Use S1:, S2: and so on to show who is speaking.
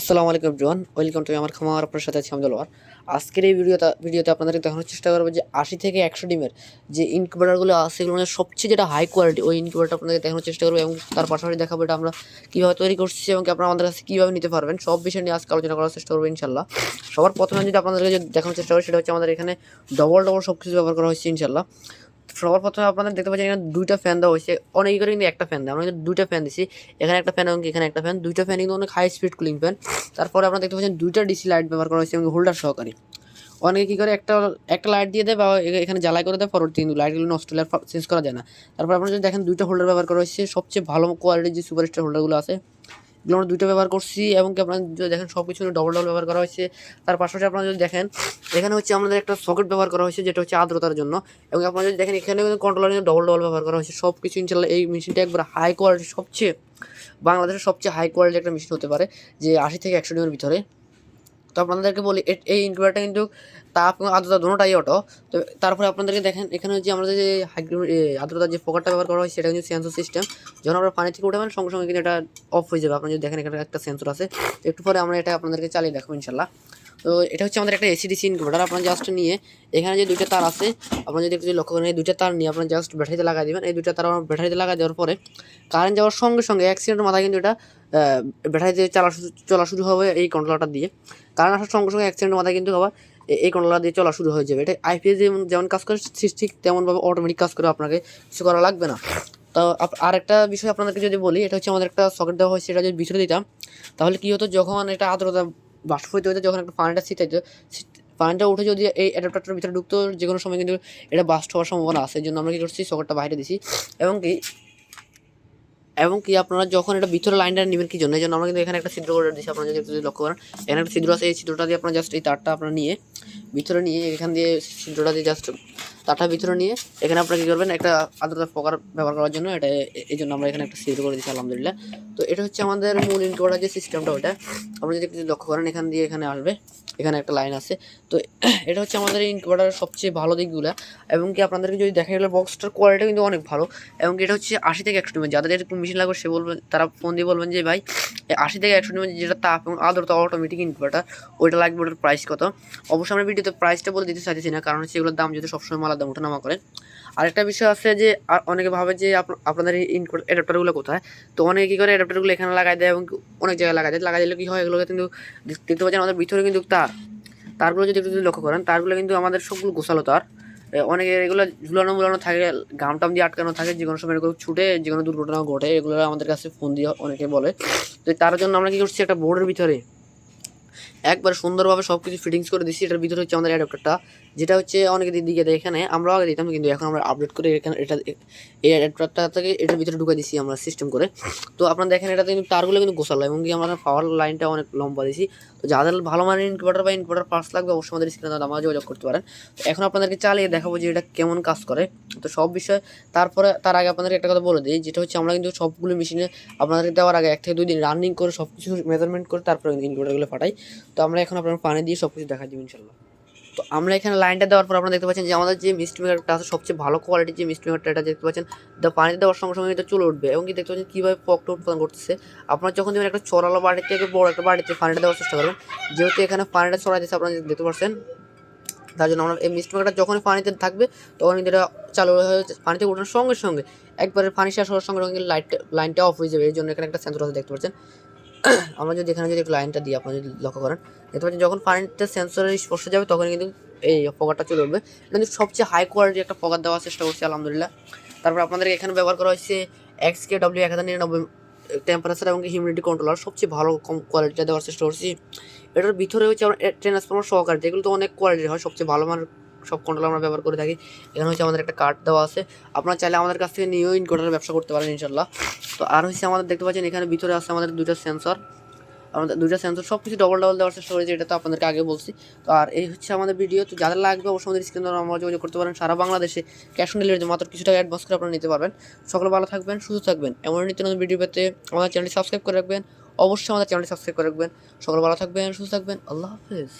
S1: আসসালামু আলাইকুম everyone welcome to আমার খামার, আপনার সাথে আছি আমদুল আজকের এই ভিডিওতে ভিডিওতে আপনাদেরকে দেখানোর চেষ্টা করব যে আশি থেকে একশো ডিমের যে ইনকিউবেটারগুলো আছে সেগুলো মানে সবচেয়ে যেটা হাই কোয়ালিটি ওই ইনকিউবেটার আপনাদেরকে দেখানোর চেষ্টা করব এবং তার পাশাপাশি দেখাবো এটা আমরা কীভাবে তৈরি করছি এবং আপনারা আমাদের কাছে কীভাবে নিতে পারবেন। সব বিষয় নিয়ে আজকে আলোচনা করার চেষ্টা করব ইনশাল্লাহ। সবার প্রথমে যদি আপনাদেরকে দেখানোর চেষ্টা করি, সেটা হচ্ছে আমাদের এখানে ডবল ডবল সব কিছু ব্যবহার করা হয়েছে ইনশাল্লাহ। সবার প্রথমে আপনাদের দেখতে পাচ্ছেন এখানে দুইটা ফ্যান দেওয়া হয়েছে। অনেক করে কিন্তু একটা ফ্যান দেয়। আমরা কিন্তু দুইটা ফ্যান দিছি। এখানে একটা ফ্যান এবং এখানে একটা ফ্যান দুইটা ফ্যান কিন্তু অনেক হাই স্পিড কুলিং ফ্যান তারপরে আপনারা দেখতে পাচ্ছেন দুইটা ডিসি লাইট ব্যবহার করা হয়েছে এবং হোল্ডার সহকারী। অনেকে কী করে একটা একটা লাইট দিয়ে দেয় বা এখানে জ্বালাই করে দেয়, পরবর্তী কিন্তু লাইটগুলো নষ্ট হলে চেঞ্জ করা যায় না। তারপর আপনারা যদি দেখেন দুইটা হোল্ডার ব্যবহার করা হয়েছে। সবচেয়ে ভালো কোয়ালিটির যে সুপার স্টার হোল্ডারগুলো আছে আমরা দুইটা ব্যবহার করছি এবং কি আপনারা যদি দেখেন সব কিছু ডবল ডবল ব্যবহার করা হয়েছে। তার পাশাপাশি আপনারা যদি দেখেন, এখানে হচ্ছে আমাদের একটা সকেট ব্যবহার করা হয়েছে, যেটা হচ্ছে আর্দ্রতার জন্য। এবং আপনারা যদি দেখেন এখানে কন্ট্রোলার কিন্তু ডবল ডবল ব্যবহার করা হয়েছে। সব কিছু ইনশাল্লাহ এই মেশিনটা একবার হাই কোয়ালিটি সবচেয়ে বাংলাদেশের সবচেয়ে হাই কোয়ালিটি একটা মেশিন হতে পারে, যে আশি থেকে একশো ডিমের ভিতরে। তো আপনাদেরকে বলি এই ইনকিউবেটারটা কিন্তু তাপ এবং আর্দ্রতা দুটোটাই অটো। তো তারপরে আপনাদেরকে দেখেন, এখানে যে আমাদের যে আর্দ্রতার যে ফোকারটা ব্যবহার করা হয়, সেটা কিন্তু সেন্সর সিস্টেম যখন আমরা পানি থেকে উঠাবেন সঙ্গে সঙ্গে কিন্তু এটা অফ হয়ে যাবে। আপনারা যদি দেখেন, এখানে একটা সেন্সর আছে। একটু পরে আমরা এটা আপনাদেরকে চালিয়ে দেখাবো, ইনশাল্লাহ। তো এটা হচ্ছে আমাদের একটা এসিডিসি ইনকিউবেটার আপনার জাস্ট নিয়ে এখানে যে দুইটা তার আছে, আপনারা যদি একটু লক্ষ্য করেন, এই দুইটা তার নিয়ে আপনারা জাস্ট ব্যাটারিতে লাগাই দিবেন। এই দুইটা তার আমার ব্যাটারিতে লাগাই দেওয়ার পরে কারেন্ট যাওয়ার সঙ্গে সঙ্গে অ্যাক্সিডেন্টের মাথায় কিন্তু এটা ব্যাটারিতে চালা চলা শুরু হবে এই কন্ট্রোলারটা দিয়ে। কারেন্ট আসার সঙ্গে সঙ্গে অ্যাক্সিডেন্টের মাথায় কিন্তু আবার এই কন্ট্রোলার দিয়ে চলা শুরু হয়ে যাবে। এটা আইপিএস যেমন যেমন কাজ করে, ঠিক- তেমনভাবে অটোমেটিক কাজ করে আপনাকে কিছু করা লাগবে না। তো আর একটা বিষয় আপনাদেরকে যদি বলি, এটা হচ্ছে আমাদের একটা সকেট দেওয়া হয় সেটা যদি ভিতরে দিতাম, তাহলে কী হতো? যখন এটা আর্দ্রতা বাষ্প হইতে হইতে যখন একটা পানিটা ছিট- পানিটা উঠে যদি এই অ্যাডাপ্টারটার ভিতরে ঢুকতো যে কোনো সময় কিন্তু এটা বাস্ট হওয়ার সম্ভাবনা আছে। এই জন্য আমরা কী করছি? সকেটটা বাইরে দিছি। এবং কি এবং কি আপনারা যখন এটা ভিতরে লাইনটা নেবেন কি জন্য? এই জন্য আমরা কিন্তু এখানে একটা ছিদ্র করে দিচ্ছি আপনারা যদি যদি লক্ষ্য করেন। এখানে একটা ছিদ্র আছে, এই ছিদ্রটা দিয়ে আপনারা জাস্ট এই তারটা আপনারা নিয়ে, ভিতরে নিয়ে এখান দিয়ে ছিদ্রটা দিয়ে জাস্ট তারটা ভিতরে নিয়ে, এখানে আপনারা কী করবেন? একটা আদ্রতা প্রকার ব্যবহার করার জন্য এটা এই জন্য আমরা এখানে একটা ছিদ্র করে দিচ্ছি আলহামদুলিল্লাহ। তো এটা হচ্ছে আমাদের মূল ইনকোয়ার্ডার যে সিস্টেমটা ওটা। আপনি যদি যদি লক্ষ্য করেন, এখান দিয়ে এখানে আসবে, এখানে একটা লাইন আছে। তো এটা হচ্ছে আমাদের ইনকোয়ার্ডারের সবচেয়ে ভালো দিকগুলো, এবং কি আপনাদেরকে যদি দেখা গেলে বক্সটার কোয়ালিটি কিন্তু অনেক ভালো, এবং এটা হচ্ছে আশি থেকে একশো ডিমের যাদের একটু মেশিন লাগবে, সে বলবেন তারা ফোন দিয়ে বলবেন যে, ভাই আশি থেকে একশো ডিমের যেটা তাপ এবং আদরতা অটোমেটিক ইনভার্টার ওইটা লাগবে ওটার প্রাইস কত? অবশ্যই আমরা ভিডিওতে প্রাইসটা বলে দিতে চাইতেছি না, কারণ এগুলোর দাম যদি সবসময় দাম ওঠানামা করে। আরেকটা বিষয় আছে যে আর অনেকে ভাবে যে, আপ- আপনাদের এই ইনভার্টার অ্যাডাপ্টারগুলো কোথায়? তো অনেকে কী করে অ্যাডাপ্টারগুলো এখানে লাগাই দেয় এবং অনেক জায়গায় লাগাই দেয়। লাগাই দিলে কি হয়? এগুলোকে কিন্তু দেখতে পাচ্ছেন আমাদের ভিতরে কিন্তু তার তারগুলো যদি একটু যদি লক্ষ্য করেন, তারগুলো কিন্তু আমাদের সবগুলো গোছালো তার অনেকে এগুলো ঝুলানো মুলানো থাকে গাম টাম দিয়ে আটকানো থাকে যে কোনো সময় এগুলো ছুটে যে কোনো দুর্ঘটনা ঘটে, এগুলো আমাদের কাছে ফোন দিয়ে অনেকে বলে। তো তার জন্য আমরা কী করছি, একটা বোর্ডের ভিতরে একবার সুন্দরভাবে সব কিছু ফিটিংস করে দিচ্ছি এটার ভিতরে হচ্ছে আমাদের অ্যাডাপ্টারটা যেটা হচ্ছে অনেকে দিকে দেয় এখানে, আমরাও আগে দিতাম, কিন্তু এখন আমরা আপডেট করে এখানে এটা এই অ্যাডাপ্টারটা থেকে এটার ভিতরে ঢুকে দিচ্ছি আমরা সিস্টেম করে। তো আপনারা দেখেন, এটা কিন্তু তারগুলো কিন্তু গোছালো, এবং কি আমরা পাওয়ার লাইনটা অনেক লম্বা দিয়েছি তো যাদের ভালো মানের ইনভার্টার বা ইনভার্টার পার্স লাগবে অবশ্যই আমাদের স্ক্রিনে আমরা যোগাযোগ করতে পারেন। তো এখন আপনাদেরকে চালিয়ে দেখাবো যে এটা কেমন কাজ করে। তো সব বিষয় তারপরে, তার আগে আপনাদেরকে একটা কথা বলে দিই, যেটা হচ্ছে আমরা কিন্তু সবগুলো মেশিনে আপনাদেরকে দেওয়ার আগে এক থেকে দুই দিন রানিং করে সব কিছু মেজারমেন্ট করে তারপরে ইনভার্টারগুলো পাঠাই। তো আমরা এখন আপনার পানি দিয়ে সব কিছু দেখা দিব ইনশাল্লাহ তো আমরা এখানে লাইনটা দেওয়ার পর আপনারা দেখতে পাচ্ছেন যে আমাদের যে মিষ্টি মেকারটা আছে, সবচেয়ে ভালো কোয়ালিটির যে মিষ্টি মেকারটা এটা দেখতে পাচ্ছেন দা পানিতে দেওয়ার সঙ্গে সঙ্গে এটা চলে উঠবে এবং কি দেখতে পাচ্ছেন কীভাবে পকটা উৎপাদন করতেছে। আপনারা যখন দেবেন একটা চড়ালো বাড়ি থেকে বড় একটা বাড়িতে পানিটা দেওয়ার চেষ্টা করবেন। যেহেতু এখানে পানিটা ছড়াই দিচ্ছে আপনারা দেখতে পাচ্ছেন, তার জন্য আমরা এই মিষ্টি মেকারটা যখনই পানিতে থাকবে, তখন কিন্তু এটা চালু হয়ে পানিতে ওঠানোর সঙ্গে সঙ্গে একবারে পানি শেষ হওয়ার সঙ্গে সঙ্গে লাইট লাইনটা অফ হয়ে যাবে। এই জন্য এখানে একটা সেন্সর আছে, দেখতে পাচ্ছেন। আমরা যদি এখানে যদি লাইনটা দিই, আপনারা যদি লক্ষ্য করেন, দেখতে পাচ্ছেন যখন পানিটা সেন্সরের স্পর্শ যাবে, তখন কিন্তু এই পকারটা চলে উঠবে। কিন্তু সবচেয়ে হাই কোয়ালিটির একটা পকার দেওয়ার চেষ্টা করছি, আলহামদুলিল্লাহ। তারপর আপনাদেরকে এখানে ব্যবহার করা হয়েছে এক্স কে ডাব্লিউ এক হাজার নিরানব্বই টেম্পারেচার এবং হিউমিডিটি কন্ট্রোলার সবচেয়ে ভালো কম কোয়ালিটিটা দেওয়ার চেষ্টা করছি। এটার ভিতরে হচ্ছে আমরা ট্রান্সফর্মার সহকারে, যেগুলো তো অনেক কোয়ালিটির হয়, সবচেয়ে ভালো মানের সব কন্ট্রোল আমরা ব্যবহার করে থাকি। এখানে হচ্ছে আমাদের একটা কার্ড দেওয়া আছে। আপনারা চাইলে আমাদের কাছ থেকে নিয়েও ইনকোয়ার্টারের ব্যবসা করতে পারেন ইনশাল্লাহ তো আর হচ্ছে আমাদের দেখতে পাচ্ছেন, এখানে ভিতরে আছে আমাদের দুইটা সেন্সর আমাদের দুইটা সেন্সর সব কিছু ডবল ডবল দেওয়ার চেষ্টা করেছি, এটা তো আপনাদেরকে আগে বলছি। তো আর এই হচ্ছে আমাদের ভিডিও তো যাদের লাগবে অবশ্যই আমাদের স্ক্রিন আমরা যোগাযোগ করতে পারেন। সারা বাংলাদেশে ক্যাশ অন ডেলিভারি মাত্র কিছু টাকা অ্যাডভান্স করে আপনারা নিতে পারবেন। সকলে ভালো থাকবেন, সুস্থ থাকবেন। এমন নিত্য নতুন ভিডিও পেতে আমাদের চ্যানেলটি সাবস্ক্রাইব করে রাখবেন। অবশ্যই আমাদের চ্যানেলটি সাবস্ক্রাইব করে রাখবেন। সকলে ভালো থাকবেন, সুস্থ থাকবেন। আল্লাহ হাফেজ।